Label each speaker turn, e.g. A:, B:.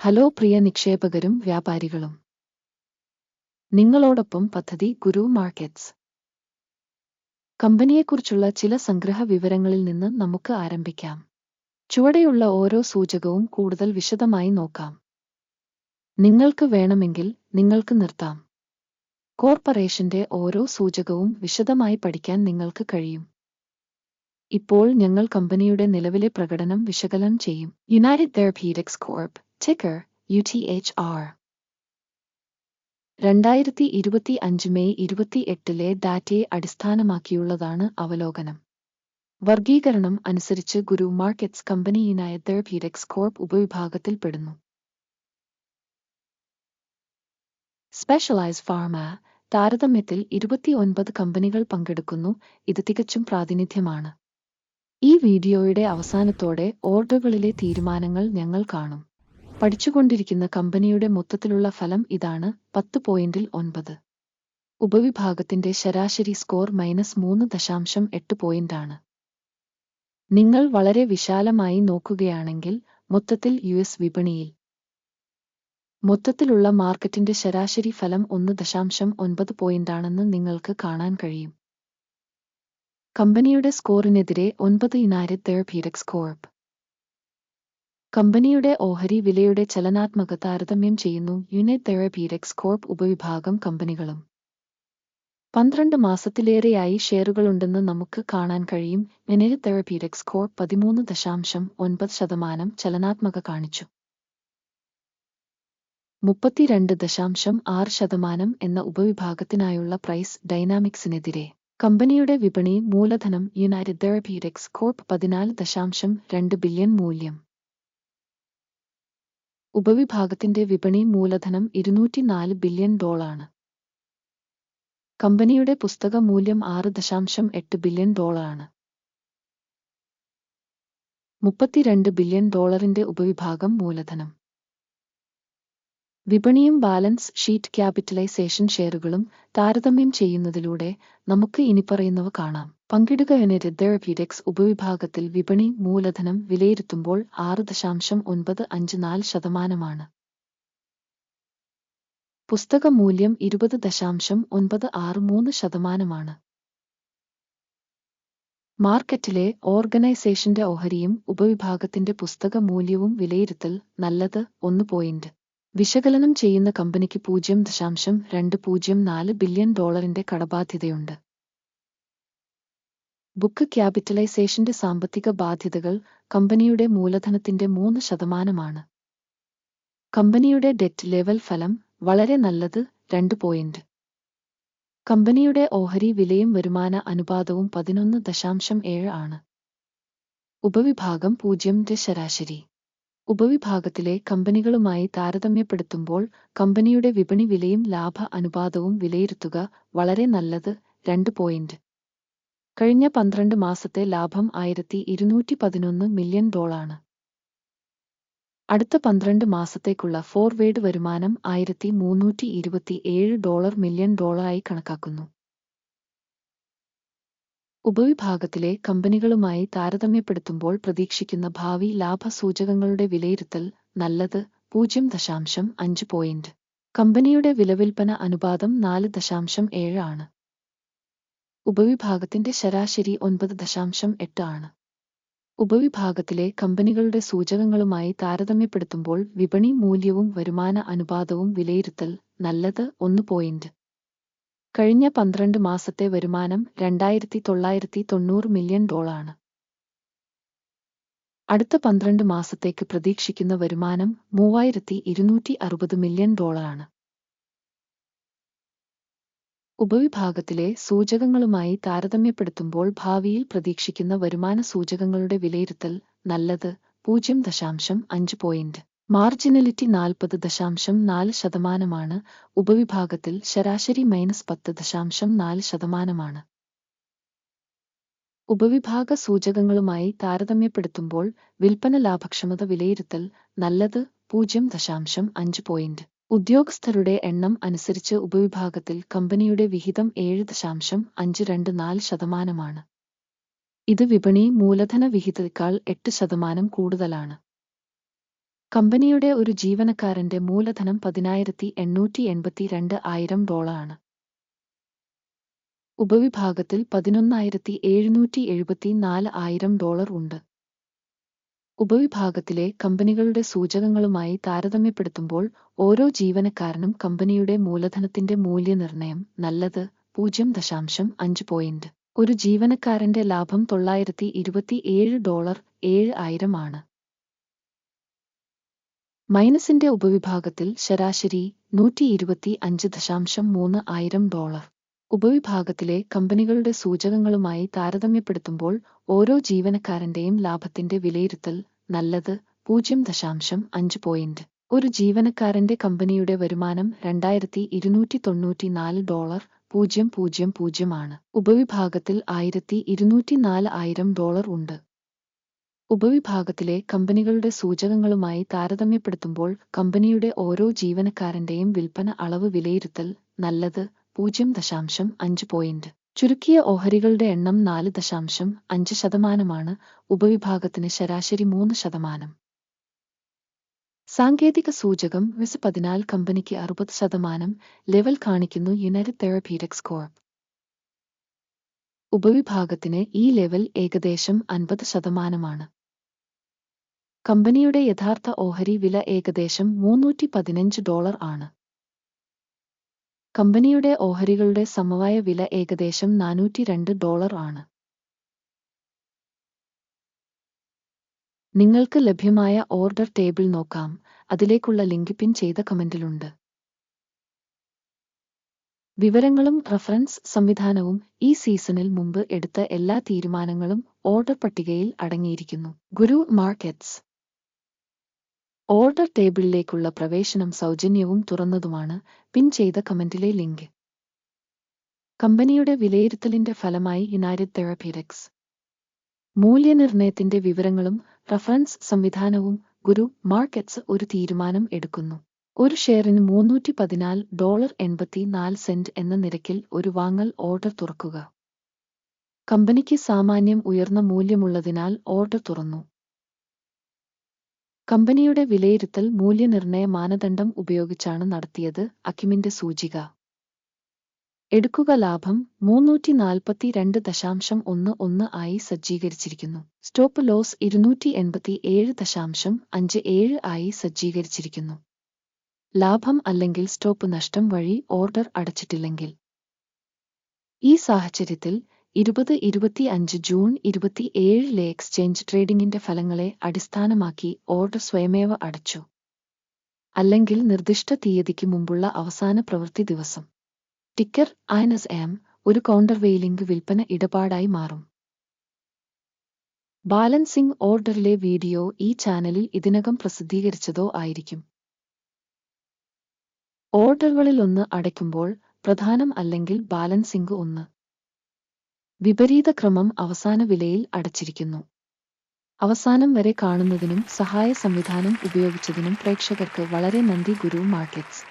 A: Hello പ്രിയ നിക്ഷേപകരും വ്യാപാരികളും. നിങ്ങളോടൊപ്പം പദ്ധതി ഗുരു മാർക്കറ്റ്സ്. കമ്പനിയെക്കുറിച്ചുള്ള ചില സംഗ്രഹ വിവരങ്ങളിൽ നിന്ന് നമുക്ക് ആരംഭിക്കാം. ചുവടെയുള്ള ഓരോ സൂചകവും കൂടുതൽ വിശദമായി നോക്കാം. നിങ്ങൾക്ക് വേണമെങ്കിൽ നിങ്ങൾക്ക് നിർത്താം. കോർപ്പറേഷന്റെ ഓരോ സൂചകവും വിശദമായി പഠിക്കാൻ നിങ്ങൾക്ക് കഴിയും. ഇപ്പോൾ ഞങ്ങൾ കമ്പനിയുടെ നിലവിലെ പ്രകടനം വിശകലനം ചെയ്യും. United Therapeutics Corp. Ticker U T H R രണ്ടായിരത്തി ഇരുപത്തി അഞ്ച് മെയ് ഇരുപത്തി എട്ടിലെ ഡാറ്റയെ അടിസ്ഥാനമാക്കിയുള്ളതാണ് അവലോകനം. വർഗീകരണം അനുസരിച്ച് Guru markets company United Therapeutics Corp ഉപവിഭാഗത്തിൽപ്പെടുന്നു. Specialize pharma താരതമ്യത്തിൽ ഇരുപത്തിയൊൻപത് കമ്പനികൾ പങ്കെടുക്കുന്നു. ഇത് തികച്ചും പ്രാതിനിധ്യമാണ്. ഈ വീഡിയോയുടെ അവസാനത്തോടെ ഓർഡറുകളിലെ തീരുമാനങ്ങൾ ഞങ്ങൾ കാണും. പഠിച്ചുകൊണ്ടിരിക്കുന്ന കമ്പനിയുടെ മൊത്തത്തിലുള്ള ഫലം ഇതാണ് പത്ത് പോയിന്റിൽ ഒൻപത്. ഉപവിഭാഗത്തിന്റെ ശരാശരി സ്കോർ മൈനസ് മൂന്ന് ദശാംശം എട്ട് പോയിന്റാണ്. നിങ്ങൾ വളരെ വിശാലമായി നോക്കുകയാണെങ്കിൽ മൊത്തത്തിൽ യു എസ് വിപണിയിൽ മൊത്തത്തിലുള്ള മാർക്കറ്റിന്റെ ശരാശരി ഫലം ഒന്ന് ദശാംശം ഒൻപത് പോയിന്റാണെന്ന് നിങ്ങൾക്ക് കാണാൻ കഴിയും. കമ്പനിയുടെ സ്കോറിനെതിരെ ഒൻപത് യുണൈറ്റഡ് ഭീരക്സ് കോർപ്പ്. കമ്പനിയുടെ ഓഹരി വിലയുടെ ചലനാത്മക താരതമ്യം ചെയ്യുന്നു യുണൈറ്റ് തെറപീറ്റിക്സ് കോർപ്പ് ഉപവിഭാഗം കമ്പനികളും. പന്ത്രണ്ട് മാസത്തിലേറെയായി ഷെയറുകളുണ്ടെന്ന് നമുക്ക് കാണാൻ കഴിയും. യുണൈറ്റ് തെറപീറ്റിക്സ് കോർപ്പ് പതിമൂന്ന് ദശാംശം ഒൻപത് ശതമാനം ചലനാത്മക കാണിച്ചു. മുപ്പത്തിരണ്ട് ദശാംശം ആറ് ശതമാനം എന്ന ഉപവിഭാഗത്തിനായുള്ള പ്രൈസ് ഡൈനാമിക്സിനെതിരെ. കമ്പനിയുടെ വിപണി മൂലധനം യുണൈറ്റഡ് തെറപീറ്റിക്സ് കോർപ്പ് പതിനാല് ദശാംശം രണ്ട് ബില്യൺ മൂല്യം. ഉപവിഭാഗത്തിന്റെ വിപണി മൂലധനം ഇരുന്നൂറ്റിനാല് ബില്യൺ ഡോളാണ്. കമ്പനിയുടെ പുസ്തക മൂല്യം ആറ് ദശാംശം എട്ട് ബില്യൺ ഡോളാണ്. മുപ്പത്തിരണ്ട് ബില്യൺ ഡോളറിന്റെ ഉപവിഭാഗം മൂലധനം. വിപണിയും ബാലൻസ് ഷീറ്റ് ക്യാപിറ്റലൈസേഷൻ ഷെയറുകളും താരതമ്യം ചെയ്യുന്നതിലൂടെ നമുക്ക് ഇനിപ്പറയുന്നവ കാണാം. പങ്കിടുക യുണൈറ്റഡ് തെറപ്യൂട്ടിക്സ് ഉപവിഭാഗത്തിൽ വിപണി മൂലധനം വിലയിരുത്തുമ്പോൾ ആറ് ദശാംശം ഒൻപത് അഞ്ച് നാല് ശതമാനമാണ്. പുസ്തക മൂല്യം ഇരുപത് ദശാംശം ഒൻപത് ആറ് മൂന്ന് ശതമാനമാണ്. മാർക്കറ്റിലെ ഓർഗനൈസേഷന്റെ ഓഹരിയും ഉപവിഭാഗത്തിന്റെ പുസ്തക മൂല്യവും വിലയിരുത്തൽ നല്ലത് ഒന്ന് പോയിന്റ്. വിശകലനം ചെയ്യുന്ന കമ്പനിക്ക് പൂജ്യം ദശാംശം രണ്ട് പൂജ്യം നാല് ബില്യൺ ഡോളറിന്റെ കടബാധ്യതയുണ്ട്. ബുക്ക് ക്യാപിറ്റലൈസേഷന്റെ സാമ്പത്തിക ബാധ്യതകൾ കമ്പനിയുടെ മൂലധനത്തിന്റെ മൂന്ന് ശതമാനമാണ്. കമ്പനിയുടെ ഡെറ്റ് ലെവൽ ഫലം വളരെ നല്ലത് രണ്ട് പോയിന്റ്. കമ്പനിയുടെ ഓഹരി വിലയും വരുമാന അനുപാതവും പതിനൊന്ന് ദശാംശം ഏഴ് ആണ്. ഉപവിഭാഗം പൂജ്യം ശരാശരി. ഉപവിഭാഗത്തിലെ കമ്പനികളുമായി താരതമ്യപ്പെടുത്തുമ്പോൾ കമ്പനിയുടെ വിപണി വിലയും ലാഭ അനുപാതവും വിലയിരുത്തുക വളരെ നല്ലത് രണ്ട് പോയിന്റ് കഴിഞ്ഞ പന്ത്രണ്ട് മാസത്തെ ലാഭം ആയിരത്തി ഇരുന്നൂറ്റി പതിനൊന്ന് മില്യൺ ഡോളാണ് അടുത്ത പന്ത്രണ്ട് മാസത്തേക്കുള്ള ഫോർവേഡ് വരുമാനം ആയിരത്തി മൂന്നൂറ്റി ഇരുപത്തി ഏഴ് ഡോളർ മില്യൺ ഡോളറായി കണക്കാക്കുന്നു. ഉപവിഭാഗത്തിലെ കമ്പനികളുമായി താരതമ്യപ്പെടുത്തുമ്പോൾ പ്രതീക്ഷിക്കുന്ന ഭാവി ലാഭസൂചകങ്ങളുടെ വിലയിരുത്തൽ നല്ലത് പൂജ്യം ദശാംശം അഞ്ച് പോയിന്റ് കമ്പനിയുടെ വിലവിൽപ്പന അനുപാതം നാല് ദശാംശം ഏഴ് ആണ്. ഉപവിഭാഗത്തിന്റെ ശരാശരി ഒൻപത് ദശാംശം എട്ട് ആണ്. ഉപവിഭാഗത്തിലെ കമ്പനികളുടെ സൂചകങ്ങളുമായി താരതമ്യപ്പെടുത്തുമ്പോൾ വിപണി മൂല്യവും വരുമാന അനുപാതവും വിലയിരുത്തൽ നല്ലത് ഒന്ന് പോയിന്റ് കഴിഞ്ഞ പന്ത്രണ്ട് മാസത്തെ വരുമാനം രണ്ടായിരത്തി തൊള്ളായിരത്തി തൊണ്ണൂറ് മില്യൺ ഡോളാണ് അടുത്ത പന്ത്രണ്ട് മാസത്തേക്ക് പ്രതീക്ഷിക്കുന്ന വരുമാനം മൂവായിരത്തി ഇരുന്നൂറ്റി അറുപത് മില്യൺ ഡോളറാണ്. ഉപവിഭാഗത്തിലെ സൂചകങ്ങളുമായി താരതമ്യപ്പെടുത്തുമ്പോൾ ഭാവിയിൽ പ്രതീക്ഷിക്കുന്ന വരുമാന സൂചകങ്ങളുടെ വിലയിരുത്തൽ നല്ലത് പൂജ്യം ദശാംശം അഞ്ച് പോയിന്റ്. മാർജിനലിറ്റി നാൽപ്പത് ദശാംശം നാല് ശതമാനമാണ്. ഉപവിഭാഗത്തിൽ ശരാശരി മൈനസ് പത്ത് ദശാംശം നാല് ശതമാനമാണ്. ഉപവിഭാഗ സൂചകങ്ങളുമായി താരതമ്യപ്പെടുത്തുമ്പോൾ വിൽപ്പന ലാഭക്ഷമത വിലയിരുത്തൽ നല്ലത് പൂജ്യം ദശാംശം അഞ്ച് പോയിന്റ്. ഉദ്യോഗസ്ഥരുടെ എണ്ണം അനുസരിച്ച് ഉപവിഭാഗത്തിൽ കമ്പനിയുടെ വിഹിതം ഏഴ് ദശാംശം അഞ്ച് രണ്ട് നാല് ശതമാനമാണ്. ഇത് വിപണി മൂലധന വിഹിതത്തേക്കാൾ എട്ട് ശതമാനം കൂടുതലാണ്. കമ്പനിയുടെ ഒരു ജീവനക്കാരന്റെ മൂലധനം പതിനായിരത്തി എണ്ണൂറ്റി എൺപത്തിരണ്ട് ആയിരം ഡോളറാണ്. ഉപവിഭാഗത്തിൽ പതിനൊന്നായിരത്തി എഴുന്നൂറ്റി എഴുപത്തിനാല് ആയിരം ഡോളർ ഉണ്ട്. ഉപവിഭാഗത്തിലെ കമ്പനികളുടെ സൂചകങ്ങളുമായി താരതമ്യപ്പെടുത്തുമ്പോൾ ഓരോ ജീവനക്കാരനും കമ്പനിയുടെ മൂലധനത്തിന്റെ മൂല്യനിർണയം നല്ലത് പൂജ്യം ദശാംശം അഞ്ച് പോയിന്റ്. ഒരു ജീവനക്കാരന്റെ ലാഭം തൊള്ളായിരത്തി ഇരുപത്തിയേഴ് ഡോളർ ഏഴ് ആയിരം ആണ്. മൈനസിന്റെ ഉപവിഭാഗത്തിൽ ശരാശരി നൂറ്റി ഇരുപത്തി അഞ്ച് ദശാംശം മൂന്ന് ആയിരം ഡോളർ. ഉപവിഭാഗത്തിലെ കമ്പനികളുടെ സൂചകങ്ങളുമായി താരതമ്യപ്പെടുത്തുമ്പോൾ ഓരോ ജീവനക്കാരന്റെയും ലാഭത്തിന്റെ വിലയിരുത്തൽ നല്ലത് പൂജ്യം ദശാംശം അഞ്ച് പോയിന്റ്. ഒരു ജീവനക്കാരന്റെ കമ്പനിയുടെ വരുമാനം രണ്ടായിരത്തി ഇരുന്നൂറ്റി തൊണ്ണൂറ്റിനാല് ഡോളർ പൂജ്യം പൂജ്യം പൂജ്യമാണ് ഉപവിഭാഗത്തിൽ ആയിരത്തി ഇരുന്നൂറ്റിനാല് ആയിരം ഡോളർ ഉണ്ട്. ഉപവിഭാഗത്തിലെ കമ്പനികളുടെ സൂചകങ്ങളുമായി താരതമ്യപ്പെടുത്തുമ്പോൾ കമ്പനിയുടെ ഓരോ ജീവനക്കാരന്റെയും വിൽപ്പന അളവ് വിലയിരുത്തൽ നല്ലത് പൂജ്യം ദശാംശം അഞ്ച് പോയിന്റ് ചുരുക്കിയ ഓഹരികളുടെ എണ്ണം നാല് ദശാംശം അഞ്ച് ശതമാനമാണ് ഉപവിഭാഗത്തിന് ശരാശരി മൂന്ന് ശതമാനം. സാങ്കേതിക സൂചകം വിസ് പതിനാല് കമ്പനിക്ക് അറുപത് ശതമാനം ലെവൽ കാണിക്കുന്നു യുണൈറ്റഡ് തെറപ്യൂട്ടിക്സ് കോർപ്പ്. ഉപവിഭാഗത്തിന് ഈ ലെവൽ ഏകദേശം അൻപത് ശതമാനമാണ്. കമ്പനിയുടെ യഥാർത്ഥ ഓഹരി വില ഏകദേശം മൂന്നൂറ്റി പതിനഞ്ച് ഡോളർ ആണ്. കമ്പനിയുടെ ഓഹരികളുടെ സമവായ വില ഏകദേശം നാനൂറ്റി രണ്ട് ഡോളർ ആണ്. നിങ്ങൾക്ക് ലഭ്യമായ ഓർഡർ ടേബിൾ നോക്കാം. അതിലേക്കുള്ള ലിങ്ക് പിൻ ചെയ്ത കമന്റിലുണ്ട്. വിവരങ്ങളും റഫറൻസ് സംവിധാനവും ഈ സീസണിൽ മുമ്പ് എടുത്ത എല്ലാ തീരുമാനങ്ങളും ഓർഡർ പട്ടികയിൽ അടങ്ങിയിരിക്കുന്നു. ഗുരു മാർക്കറ്റ്സ്. ഓർഡർ ടേബിളിലേക്കുള്ള പ്രവേശനം സൗജന്യവും തുറന്നതുമാണ് പിൻ ചെയ്ത കമന്റിലെ ലിങ്ക്. കമ്പനിയുടെ വിലയിരുത്തലിന്റെ ഫലമായി യുണൈറ്റഡ് തെറാപ്യൂട്ടിക്സ് മൂല്യനിർണയത്തിന്റെ വിവരങ്ങളും റഫറൻസ് സംവിധാനവും ഗുരു മാർക്കറ്റ്സ് ഒരു തീരുമാനം എടുക്കുന്നു. ഒരു ഷെയറിന് മൂന്നൂറ്റി പതിനാല് ഡോളർ എൺപത്തിനാല് സെന്റ് എന്ന നിരക്കിൽ ഒരു വാങ്ങൽ ഓർഡർ തുറക്കുക. കമ്പനിക്ക് സാമാന്യം ഉയർന്ന മൂല്യമുള്ളതിനാൽ ഓർഡർ തുറന്നു. കമ്പനിയുടെ വിലയിരുത്തൽ മൂല്യനിർണയ മാനദണ്ഡം ഉപയോഗിച്ചാണ് നടത്തിയത് അക്കിമിന്റെ സൂചിക. എടുക്കുക ലാഭം മൂന്നൂറ്റി നാൽപ്പത്തി രണ്ട് ദശാംശം ഒന്ന് ഒന്ന് ആയി സജ്ജീകരിച്ചിരിക്കുന്നു. സ്റ്റോപ്പ് ലോസ് ഇരുന്നൂറ്റി എൺപത്തി ഏഴ് ദശാംശം അഞ്ച് ഏഴ് ആയി സജ്ജീകരിച്ചിരിക്കുന്നു. ലാഭം അല്ലെങ്കിൽ സ്റ്റോപ്പ് നഷ്ടം വഴി ഓർഡർ അടച്ചിട്ടില്ലെങ്കിൽ. ഈ സാഹചര്യത്തിൽ ഇരുപത് ഇരുപത്തി അഞ്ച് ജൂൺ ഇരുപത്തി ഏഴിലെ എക്സ്ചേഞ്ച് ട്രേഡിംഗിന്റെ ഫലങ്ങളെ അടിസ്ഥാനമാക്കി ഓർഡർ സ്വയമേവ അടച്ചു. അല്ലെങ്കിൽ നിർദ്ദിഷ്ട തീയതിക്ക് മുമ്പുള്ള അവസാന പ്രവൃത്തി ദിവസം. ടിക്കർ ഐനസ് എം ഒരു കൗണ്ടർ വെയിലിംഗ് വിൽപ്പന ഇടപാടായി മാറും. ബാലൻസിംഗ് ഓർഡറിലെ വീഡിയോ ഈ ചാനലിൽ ഇതിനകം പ്രസിദ്ധീകരിച്ചതോ ആയിരിക്കും. ഓർഡറുകളിലൊന്ന് അടയ്ക്കുമ്പോൾ പ്രധാനം അല്ലെങ്കിൽ ബാലൻസിംഗ് ഒന്ന്. വിപരീത ക്രമം അവസാന വിലയിൽ അടച്ചിരിക്കുന്നു. അവസാനം വരെ കാണുന്നതിനും സഹായ സംവിധാനം ഉപയോഗിച്ചതിനും പ്രേക്ഷകർക്ക് വളരെ നന്ദി ഗുരു മാർക്കറ്റ്സ്.